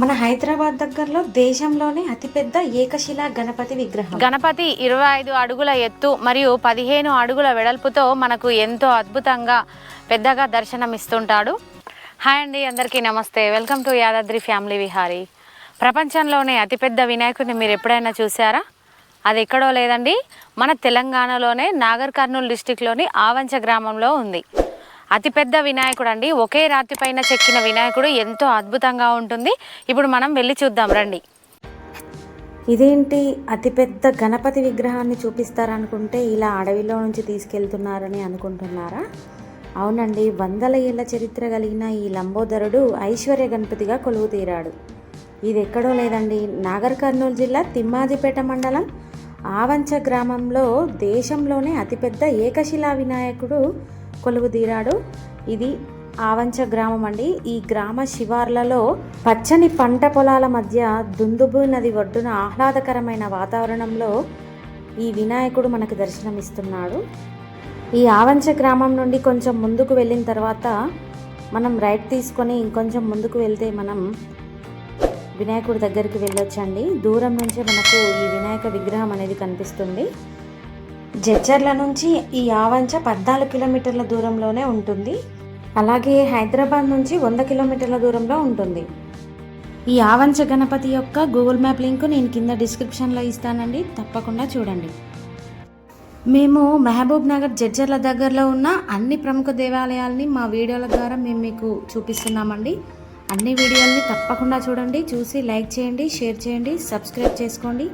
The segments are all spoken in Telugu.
మన హైదరాబాద్ దగ్గరలో దేశంలోనే అతిపెద్ద ఏకశిలా గణపతి విగ్రహం. గణపతి ఇరవై ఐదు అడుగుల ఎత్తు మరియు పదిహేను అడుగుల వెడల్పుతో మనకు ఎంతో అద్భుతంగా పెద్దగా దర్శనమిస్తుంటాడు. హాయ్ అండి అందరికీ నమస్తే. Welcome to Yadadri family Vihari ప్రపంచంలోనే అతిపెద్ద వినాయకుడిని మీరు ఎప్పుడైనా చూసారా అది ఎక్కడో లేదండి మన తెలంగాణలోనే నాగర్ కర్నూలు డిస్టిక్లోని ఆవంచ గ్రామంలో ఉంది. అతిపెద్ద వినాయకుడు అండి ఒకే రాతి పైన చెక్కిన వినాయకుడు ఎంతో అద్భుతంగా ఉంటుంది. ఇప్పుడు మనం వెళ్ళి చూద్దాం రండి. ఇదేంటి? అతిపెద్ద గణపతి విగ్రహాన్ని చూపిస్తారనుకుంటే ఇలా అడవిలో నుంచి తీసుకెళ్తున్నారని అనుకుంటున్నారా? అవునండి వందల ఏళ్ళ చరిత్ర కలిగిన ఈ లంబోదరుడు ఐశ్వర్య గణపతిగా కొలువు తీరాడు. ఇది ఎక్కడో లేదండి నాగర్ కర్నూలు జిల్లా తిమ్మాజిపేట మండలం ఆవంచ గ్రామంలో దేశంలోనే అతిపెద్ద ఏకశిలా వినాయకుడు కొలువుదీరాడు. ఇది ఆవంచ గ్రామం అండి ఈ గ్రామ శివార్లలో పచ్చని పంట పొలాల మధ్య దుందుబు నది ఒడ్డున ఆహ్లాదకరమైన వాతావరణంలో ఈ వినాయకుడు మనకు దర్శనమిస్తున్నాడు. ఈ ఆవంచ గ్రామం నుండి కొంచెం ముందుకు వెళ్ళిన తర్వాత మనం రైట్ తీసుకొని ఇంకొంచెం ముందుకు వెళ్తే మనం వినాయకుడి దగ్గరికి వెళ్ళొచ్చండి. దూరం నుంచే మనకు ఈ వినాయక విగ్రహం అనేది కనిపిస్తుంది. జడ్చర్ల నుంచి ఈ ఆవంచ పద్నాలుగు కిలోమీటర్ల దూరంలోనే ఉంటుంది. అలాగే హైదరాబాద్ నుంచి వంద కిలోమీటర్ల దూరంలో ఉంటుంది. ఈ ఆవంచ గణపతి యొక్క గూగుల్ మ్యాప్ లింక్ నేను కింద డిస్క్రిప్షన్లో ఇస్తానండి. తప్పకుండా చూడండి. మేము మహబూబ్ నగర్ జడ్జర్ల దగ్గరలో ఉన్న అన్ని ప్రముఖ దేవాలయాల్ని మా వీడియోల ద్వారా మేము మీకు చూపిస్తున్నామండి. అన్ని వీడియోల్ని తప్పకుండా చూడండి చూసి లైక్ చేయండి షేర్ చేయండి సబ్స్క్రైబ్ చేసుకోండి.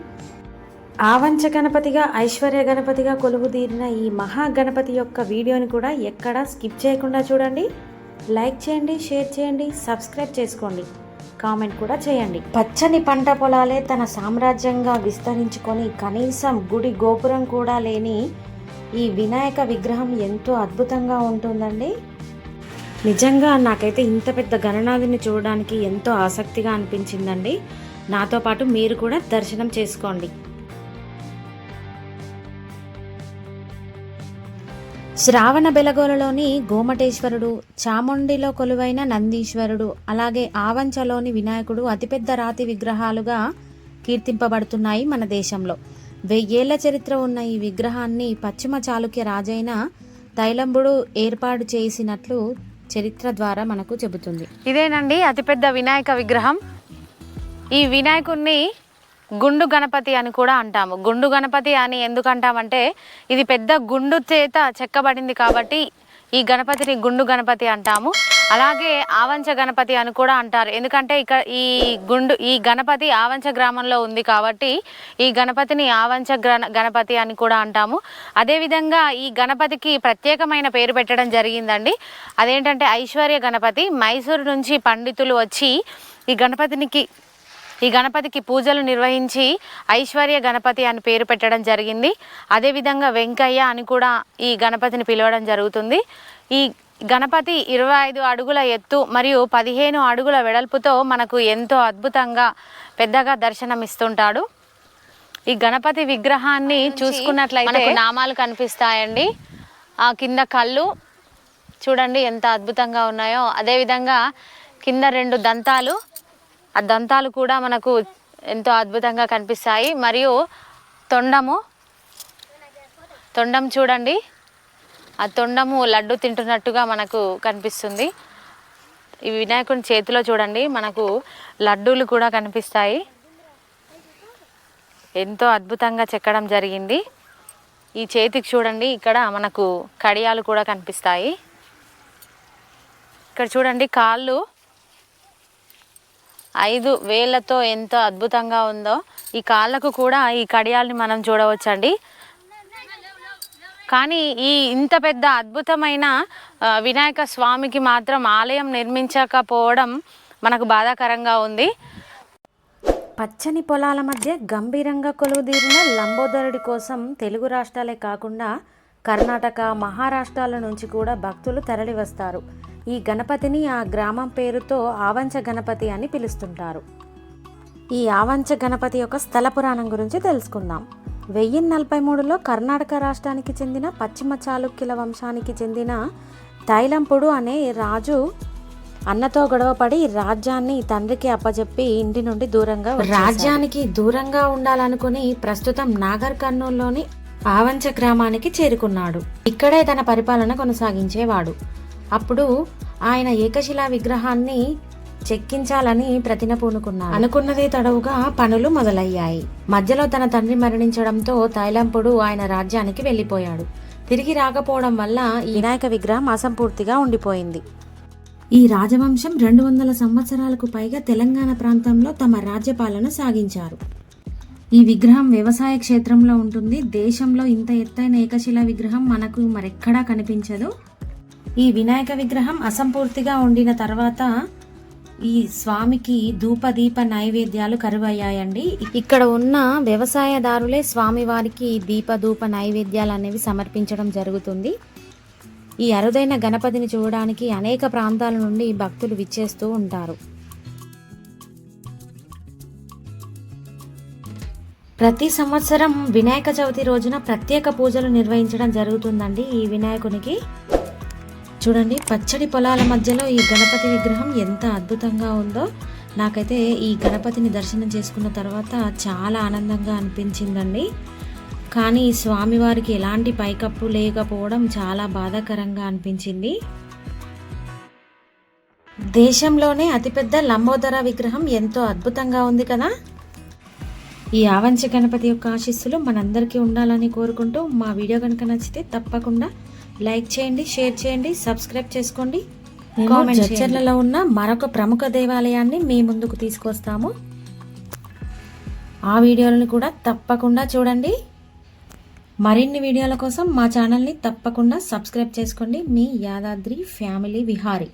ఆవంచ గణపతిగా ఐశ్వర్య గణపతిగా కొలువు తీరిన ఈ మహా గణపతి యొక్క వీడియోని కూడా ఎక్కడా స్కిప్ చేయకుండా చూడండి. లైక్ చేయండి షేర్ చేయండి సబ్స్క్రైబ్ చేసుకోండి. కామెంట్ కూడా చేయండి. పచ్చని పంట పొలాలే తన సామ్రాజ్యంగా విస్తరించుకొని కనీసం గుడి గోపురం కూడా లేని ఈ వినాయక విగ్రహం ఎంతో అద్భుతంగా ఉంటుందండి. నిజంగా నాకైతే ఇంత పెద్ద గణనాథుని చూడడానికి ఎంతో ఆసక్తిగా అనిపించిందండి. నాతో పాటు మీరు కూడా దర్శనం చేసుకోండి. శ్రావణ బెలగోలలోని గోమటేశ్వరుడు చాముండిలో కొలువైన నందీశ్వరుడు అలాగే ఆవంచలోని వినాయకుడు అతిపెద్ద రాతి విగ్రహాలుగా కీర్తింపబడుతున్నాయి మన దేశంలో. వెయ్యేళ్ళ చరిత్ర ఉన్న ఈ విగ్రహాన్ని పశ్చిమ చాళుక్య రాజైన తైలంబుడు ఏర్పాటు చేసినట్లు చరిత్ర ద్వారా మనకు చెబుతుంది. ఇదేనండి అతిపెద్ద వినాయక విగ్రహం. ఈ వినాయకుడిని గుండు గణపతి అని కూడా అంటాము. గుండు గణపతి అని ఎందుకు అంటామంటే ఇది పెద్ద గుండు చేత చెక్కబడింది కాబట్టి ఈ గణపతిని గుండు గణపతి అంటాము. అలాగే ఆవంచ గణపతి అని కూడా అంటారు. ఎందుకంటే ఇక్కడ ఈ గుండు ఈ గణపతి ఆవంచ గ్రామంలో ఉంది కాబట్టి ఈ గణపతిని ఆవంచ గణపతి అని కూడా అంటాము. అదేవిధంగా ఈ గణపతికి ప్రత్యేకమైన పేరు పెట్టడం జరిగిందండి. అదేంటంటే ఐశ్వర్య గణపతి మైసూరు నుంచి పండితులు వచ్చి ఈ గణపతినికి ఈ గణపతికి పూజలు నిర్వహించి ఐశ్వర్య గణపతి అని పేరు పెట్టడం జరిగింది. అదేవిధంగా వెంకయ్య అని కూడా ఈ గణపతిని పిలవడం జరుగుతుంది. ఈ గణపతి ఇరవై ఐదు అడుగుల ఎత్తు మరియు పదిహేను అడుగుల వెడల్పుతో మనకు ఎంతో అద్భుతంగా పెద్దగా దర్శనమిస్తుంటాడు. ఈ గణపతి విగ్రహాన్ని చూసుకున్నట్లయితే మనకు నామాలు కనిపిస్తాయండి. ఆ కింద కళ్ళు చూడండి ఎంత అద్భుతంగా ఉన్నాయో. అదేవిధంగా కింద రెండు దంతాలు. ఆ దంతాలు కూడా మనకు ఎంతో అద్భుతంగా కనిపిస్తాయి. మరియు తొండము. తొండం చూడండి. ఆ తొండము లడ్డు తింటున్నట్టుగా మనకు కనిపిస్తుంది. ఈ వినాయకుని చేతిలో చూడండి మనకు లడ్డూలు కూడా కనిపిస్తాయి. ఎంతో అద్భుతంగా చెక్కడం జరిగింది. ఈ చేతికి చూడండి ఇక్కడ మనకు కడియాలు కూడా కనిపిస్తాయి. ఇక్కడ చూడండి కాళ్ళు ఐదు వేళ్ళతో ఎంతో అద్భుతంగా ఉందో. ఈ కాళ్ళకు కూడా ఈ కడియాల్ని మనం చూడవచ్చండి. కానీ ఈ ఇంత పెద్ద అద్భుతమైన వినాయక స్వామికి మాత్రం ఆలయం నిర్మించకపోవడం మనకు బాధాకరంగా ఉంది. పచ్చని పొలాల మధ్య గంభీరంగా కొలువుదీరిన లంబోదరుడి కోసం తెలుగు రాష్ట్రాలే కాకుండా కర్ణాటక మహారాష్ట్రాల నుంచి కూడా భక్తులు తరలివస్తారు. ఈ గణపతిని ఆ గ్రామం పేరుతో ఆవంచ గణపతి అని పిలుస్తుంటారు. ఈ ఆవంచ గణపతి యొక్క స్థల పురాణం గురించి తెలుసుకుందాం. వెయ్యి నలభై మూడులో కర్ణాటక రాష్ట్రానికి చెందిన పశ్చిమ చాళుక్యుల వంశానికి చెందిన తైలంపుడు అనే రాజు అన్నతో గొడవపడి రాజ్యాన్ని తండ్రికి అప్పచెప్పి ఇంటి నుండి దూరంగా రాజ్యానికి దూరంగా ఉండాలనుకుని ప్రస్తుతం నాగర్ కర్నూలులోని ఆవంచ గ్రామానికి చేరుకున్నాడు. ఇక్కడే తన పరిపాలన కొనసాగించేవాడు. అప్పుడు ఆయన ఏకశిలా విగ్రహాన్ని చెక్కించాలని ప్రతిన పూనుకున్నాడు. అనుకున్నదే తడవుగా పనులు మొదలయ్యాయి. మధ్యలో తన తండ్రి మరణించడంతో తైలంపుడు ఆయన రాజ్యానికి వెళ్ళిపోయాడు. తిరిగి రాకపోవడం వల్ల ఈ వినాయక విగ్రహం అసంపూర్తిగా ఉండిపోయింది. ఈ రాజవంశం రెండు వందల సంవత్సరాలకు పైగా తెలంగాణ ప్రాంతంలో తమ రాజ్యపాలన సాగించారు. ఈ విగ్రహం వ్యవసాయ క్షేత్రంలో ఉంటుంది. దేశంలో ఇంత ఎత్తైన ఏకశిలా విగ్రహం మనకు మరెక్కడా కనిపించదు. ఈ వినాయక విగ్రహం అసంపూర్తిగా ఉండిన తర్వాత ఈ స్వామికి ధూపదీప నైవేద్యాలు కరువయ్యాయండి. ఇక్కడ ఉన్న వ్యవసాయదారులే స్వామి వారికి దీప ధూప నైవేద్యాలు అనేవి సమర్పించడం జరుగుతుంది. ఈ అరుదైన గణపతిని చూడడానికి అనేక ప్రాంతాల నుండి భక్తులు విచ్చేస్తూ ఉంటారు. ప్రతి సంవత్సరం వినాయక చవితి రోజున ప్రత్యేక పూజలు నిర్వహించడం జరుగుతుందండి ఈ వినాయకునికి. చూడండి పచ్చడి పొలాల మధ్యలో ఈ గణపతి విగ్రహం ఎంత అద్భుతంగా ఉందో. నాకైతే ఈ గణపతిని దర్శనం చేసుకున్న తర్వాత చాలా ఆనందంగా అనిపించిందండి. కానీ స్వామివారికి ఎలాంటి పైకప్పు లేకపోవడం చాలా బాధాకరంగా అనిపించింది. దేశంలోనే అతిపెద్ద లంబోదర విగ్రహం ఎంతో అద్భుతంగా ఉంది కదా. ఈ ఆవంచ గణపతి యొక్క ఆశీస్సులు మనందరికీ ఉండాలని కోరుకుంటూ మా వీడియో కనుక నచ్చితే తప్పకుండా లైక్ చేయండి షేర్ చేయండి సబ్స్క్రైబ్ చేసుకోండి కామెంట్ చర్చలలో ఉన్న మరొక ప్రముఖ దేవాలయాన్ని మీ ముందుకు తీసుకొస్తాము. ఆ వీడియోలను కూడా తప్పకుండా చూడండి. మరిన్ని వీడియోల కోసం మా ఛానల్ని తప్పకుండా సబ్స్క్రైబ్ చేసుకోండి. మీ యాదాద్రి ఫ్యామిలీ విహారీ.